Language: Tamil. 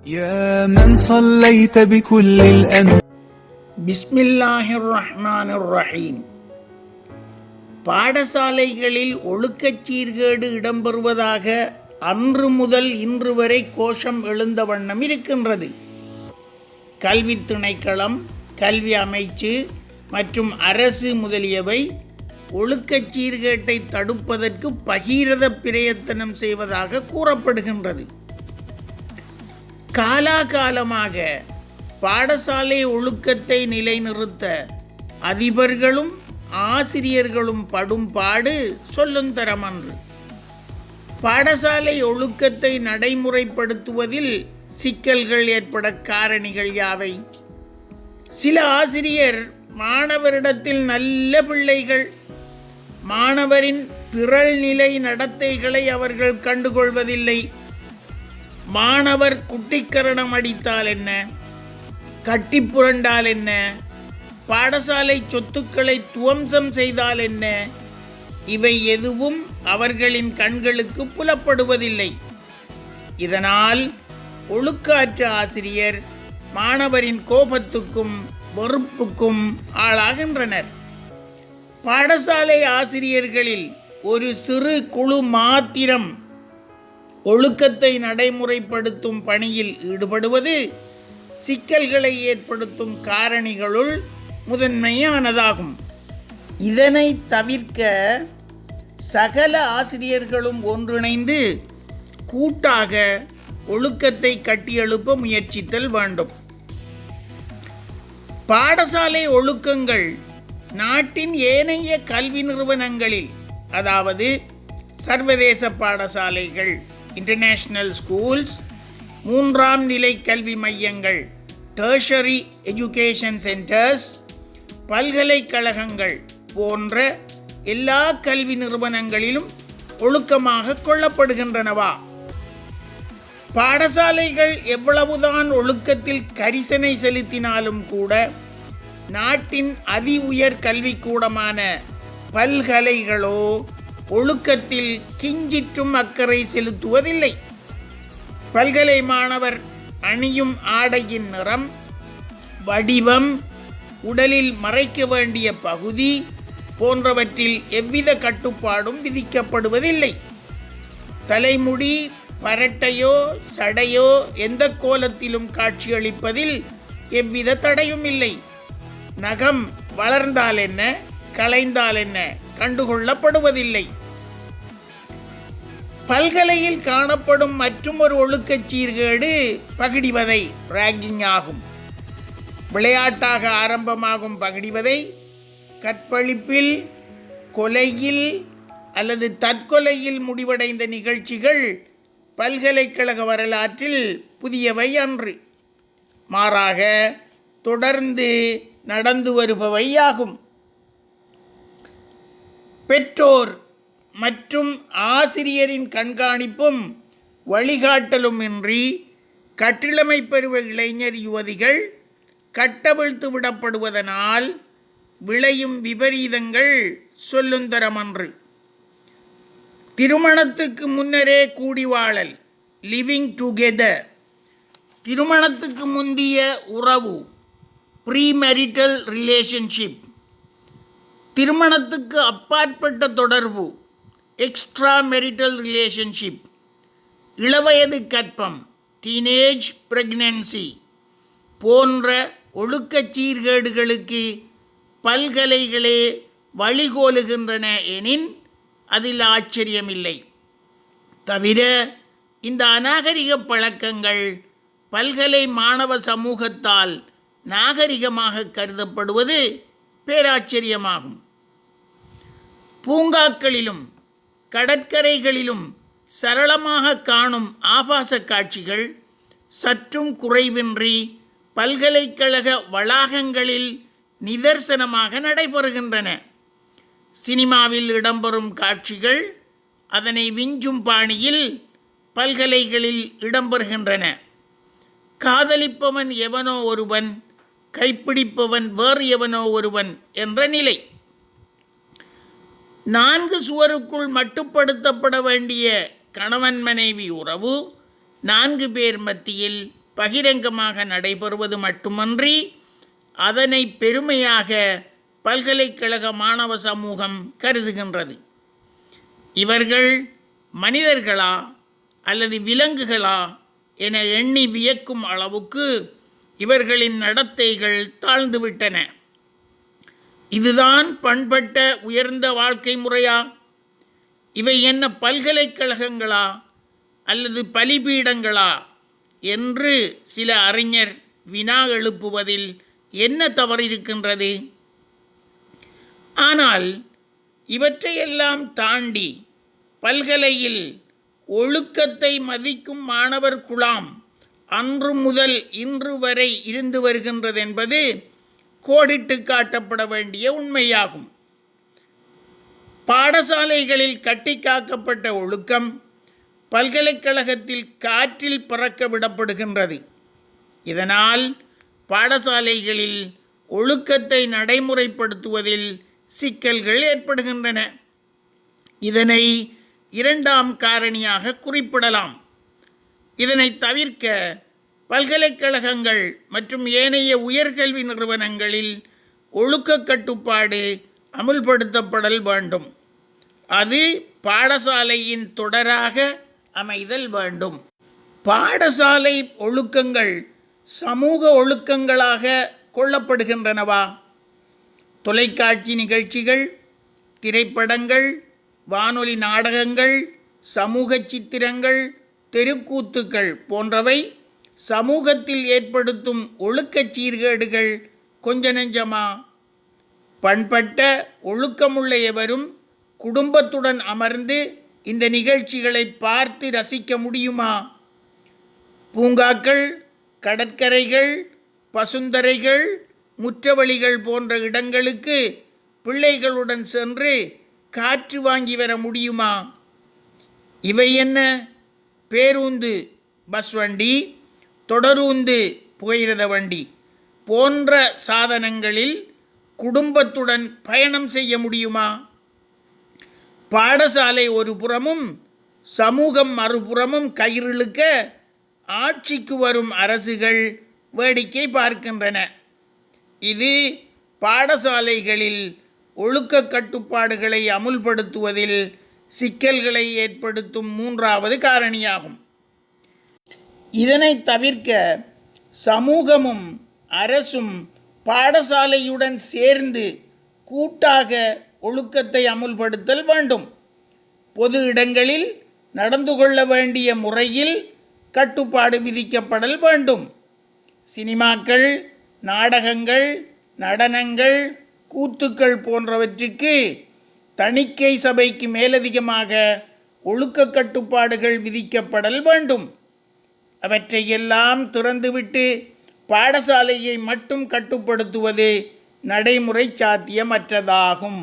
يا من صليت بكل الأنبياء பிஸ்மில்லாஹிர் ரஹ்மானிர் ரஹீம் பாடசாலைகளில் ஒழுக்கச் சீர்கேடு இடம்பெறுவதாக அன்று முதல் இன்று வரை கோஷம் எழுந்த வண்ணம் இருக்கின்றது கல்வி திணைக்களம் கல்வி அமைச்சு மற்றும் அரசு முதலியவை ஒழுக்கச் சீர்கேட்டை தடுப்பதற்கு பகீரத பிரயத்தனம் செய்வதாக கூறப்படுகின்றது காலாகாலமாக பாடசாலை ஒழுக்கத்தை நிலைநிறுத்த அதிபர்களும் ஆசிரியர்களும் படும் பாடு சொல்லுந்தரமன்று பாடசாலை ஒழுக்கத்தை நடைமுறைப்படுத்துவதில் சிக்கல்கள் ஏற்பட காரணிகள் யாவை? சில ஆசிரியர் மாணவரிடத்தில் நல்ல பிள்ளைகள் மாணவரின் பிறழ்நிலை நடத்தைகளை அவர்கள் கண்டுகொள்வதில்லை. மாணவர் குட்டிக்கரணம் அடித்தால் என்ன? கட்டி புரண்டால் என்ன? பாடசாலை சொத்துக்களை துவம்சம் செய்தால் என்ன? இவை எதுவும் அவர்களின் கண்களுக்கு புலப்படுவதில்லை. இதனால் ஒழுக்காற்று ஆசிரியர் மாணவரின் கோபத்துக்கும் வெறுப்புக்கும் ஆளாகின்றனர். பாடசாலை ஆசிரியர்களில் ஒரு சிறு குழு மாத்திரம் ஒழுக்கத்தை நடைமுறைப்படுத்தும் பணியில் ஈடுபடுவது சிக்கல்களை ஏற்படுத்தும் காரணிகளுள் முதன்மையானதாகும். இதனை தவிர்க்க சகல ஆசிரியர்களும் ஒன்றிணைந்து கூட்டாக ஒழுக்கத்தை கட்டியெழுப்ப முயற்சித்தல் வேண்டும். பாடசாலை ஒழுக்கங்கள் நாட்டின் ஏனைய கல்வி நிறுவனங்களில் அதாவது சர்வதேச பாடசாலைகள் இன்டர்நேஷ்னல் ஸ்கூல்ஸ் மூன்றாம் நிலை கல்வி மையங்கள் டேர்ஷரி எஜுகேஷன் சென்டர்ஸ் பல்கலைக்கழகங்கள் போன்ற எல்லா கல்வி நிறுவனங்களிலும் ஒழுக்கமாக கொள்ளப்படுகின்றனவா? பாடசாலைகள் எவ்வளவுதான் ஒழுக்கத்தில் கரிசனை செலுத்தினாலும் கூட நாட்டின் அதி உயர் கல்விக்கூடமான பல்கலைகளோ ஒழுக்கத்தில் கிஞ்சிற்றும் அக்கறை செலுத்துவதில்லை. பல்கலை மாணவர் அணியும் ஆடையின் நிறம் வடிவம் உடலில் மறைக்க வேண்டிய பகுதி போன்றவற்றில் எவ்வித கட்டுப்பாடும் விதிக்கப்படுவதில்லை. தலைமுடி பரட்டையோ சடையோ எந்த கோலத்திலும் காட்சியளிப்பதில் எவ்வித தடையும் இல்லை. நகம் வளர்ந்தால் என்ன களைந்தால் என்ன கண்டுகொள்ளப்படுவதில்லை. பல்கலையில் காணப்படும் மற்றும் ஒரு ஒழுக்கச் சீர்கேடு பகிடிவதை ராகிங் ஆகும் விளையாட்டாக ஆரம்பமாகும் பகிடிவதை கற்பழிப்பில் கொலையில் அல்லது தற்கொலையில் முடிவடைந்த நிகழ்ச்சிகள் பல்கலைக்கழக வரலாற்றில் புதியவை அன்று. மாறாக தொடர்ந்து நடந்து வருபவை ஆகும் பெற்றோர் மற்றும் ஆசிரியரின் கண்காணிப்பும் வழிகாட்டலும் இன்றி கட்டிளமை பெறுவ இளைஞர் யுவதிகள் கட்டவிழ்த்து விடப்படுவதனால் விளையும் விபரீதங்கள் சொல்லுந்தரமன்று. திருமணத்துக்கு முன்னரே கூடி வாழல் லிவிங் டுகெதர் திருமணத்துக்கு முந்திய உறவு ப்ரீமெரிட்டல் ரிலேஷன்ஷிப் திருமணத்துக்கு அப்பாற்பட்ட தொடர்பு எக்ஸ்ட்ரா மெரிட்டல் ரிலேஷன்ஷிப் இளவயது கற்பம் டீனேஜ் பிரெக்னன்சி போன்ற ஒழுக்கச் சீர்கேடுகளுக்கு பல்கலைகளே வழிகோலுகின்றன எனின் அதில் ஆச்சரியமில்லை. தவிர இந்த அநாகரிக பழக்கங்கள் பல்கலை மாணவ சமூகத்தால் நாகரிகமாக கருதப்படுவது பேராச்சரியமாகும். பூங்காக்களிலும் கடற்கரைகளிலும் சரளமாக காணும் ஆபாச காட்சிகள் சற்றும் குறைவின்றி பல்கலைக்கழக வளாகங்களில் நிதர்சனமாக நடைபெறுகின்றன. சினிமாவில் இடம்பெறும் காட்சிகள் அதனை விஞ்சும் பாணியில் பல்கலைகளில் இடம்பெறுகின்றன. காதலிப்பவன் எவனோ ஒருவன் கைப்பிடிப்பவன் வேறு எவனோ ஒருவன் என்ற நிலை. நான்கு சுவருக்குள் மட்டுப்படுத்தப்பட வேண்டிய கணவன் மனைவி உறவு நான்கு பேர் மத்தியில் பகிரங்கமாக நடைபெறுவது மட்டுமன்றி அதனை பெருமையாக பல்கலைக்கழக மாணவ சமூகம் கருதுகின்றது. இவர்கள் மனிதர்களா அல்லது விலங்குகளா என எண்ணி வியக்கும் அளவுக்கு இவர்களின் நடத்தைகள் தாழ்ந்துவிட்டன இதுதான் பண்பட்ட உயர்ந்த வாழ்க்கை முறையா? இவை என்ன பல்கலைக்கழகங்களா அல்லது பலிபீடங்களா? என்று சில அறிஞர் வினா எழுப்புவதில் என்ன தவறு இருக்கின்றது ஆனால் இவற்றையெல்லாம் தாண்டி பல்கலையில் ஒழுக்கத்தை மதிக்கும் மாணவர் குழாம் அன்று முதல் இன்று வரை இருந்து வருகின்றது என்பது கோடிட்டு காட்டப்பட வேண்டிய உண்மையாகும். பாடசாலைகளில் கட்டி காக்கப்பட்ட ஒழுக்கம் பல்கலைக்கழகத்தில் காற்றில் பறக்க விடப்படுகின்றது. இதனால் பாடசாலைகளில் ஒழுக்கத்தை நடைமுறைப்படுத்துவதில் சிக்கல்கள் ஏற்படுகின்றன. இதனை இரண்டாம் காரணியாக குறிப்பிடலாம். இதனை தவிர்க்க பல்கலைக்கழகங்கள் மற்றும் ஏனைய உயர்கல்வி நிறுவனங்களில் ஒழுக்க கட்டுப்பாடு அமுல்படுத்தப்படல் வேண்டும். அது பாடசாலையின் தொடராக அமைதல் வேண்டும். பாடசாலை ஒழுக்கங்கள் சமூக ஒழுக்கங்களாக கொள்ளப்படுகின்றனவா? தொலைக்காட்சி நிகழ்ச்சிகள் திரைப்படங்கள் வானொலி நாடகங்கள் சமூக சித்திரங்கள் தெருக்கூத்துக்கள் போன்றவை சமூகத்தில் ஏற்படுத்தும் ஒழுக்கச் சீர்கேடுகள் கொஞ்ச நெஞ்சமா? பண்பட்ட ஒழுக்கமுள்ள எவரும் குடும்பத்துடன் அமர்ந்து இந்த நிகழ்ச்சிகளை பார்த்து ரசிக்க முடியுமா? பூங்காக்கள் கடற்கரைகள் பசுந்தரைகள் முற்றவழிகள் போன்ற இடங்களுக்கு பிள்ளைகளுடன் சென்று காற்று வாங்கி வர முடியுமா? இவை என்ன? பேருந்து பஸ் வண்டி தொடரூந்து புகையிரத வண்டி. போன்ற சாதனங்களில் குடும்பத்துடன் பயணம் செய்ய முடியுமா? பாடசாலை ஒரு புறமும் சமூகம் மறுபுறமும் கயிறிழுக்க ஆட்சிக்கு வரும் அரசுகள் வேடிக்கை பார்க்கின்றன. இது பாடசாலைகளில் ஒழுக்க கட்டுப்பாடுகளை அமுல்படுத்துவதில் சிக்கல்களை ஏற்படுத்தும் மூன்றாவது காரணியாகும். இதனை தவிர்க்க சமூகமும் அரசும் பாடசாலையுடன் சேர்ந்து கூட்டாக ஒழுக்கத்தை அமுல்படுத்தல் வேண்டும். பொது இடங்களில் நடந்து கொள்ள வேண்டிய முறையில் கட்டுப்பாடு விதிக்கப்படல் வேண்டும். சினிமாக்கள் நாடகங்கள் நடனங்கள் கூத்துக்கள் போன்றவற்றுக்கு தணிக்கை சபைக்கு மேலதிகமாக ஒழுக்க கட்டுப்பாடுகள் விதிக்கப்படல் வேண்டும். அவற்றையெல்லாம் துறந்துவிட்டு பாடசாலையை மட்டும் கட்டுப்படுத்துவது நடைமுறை சாத்தியமற்றதாகும்.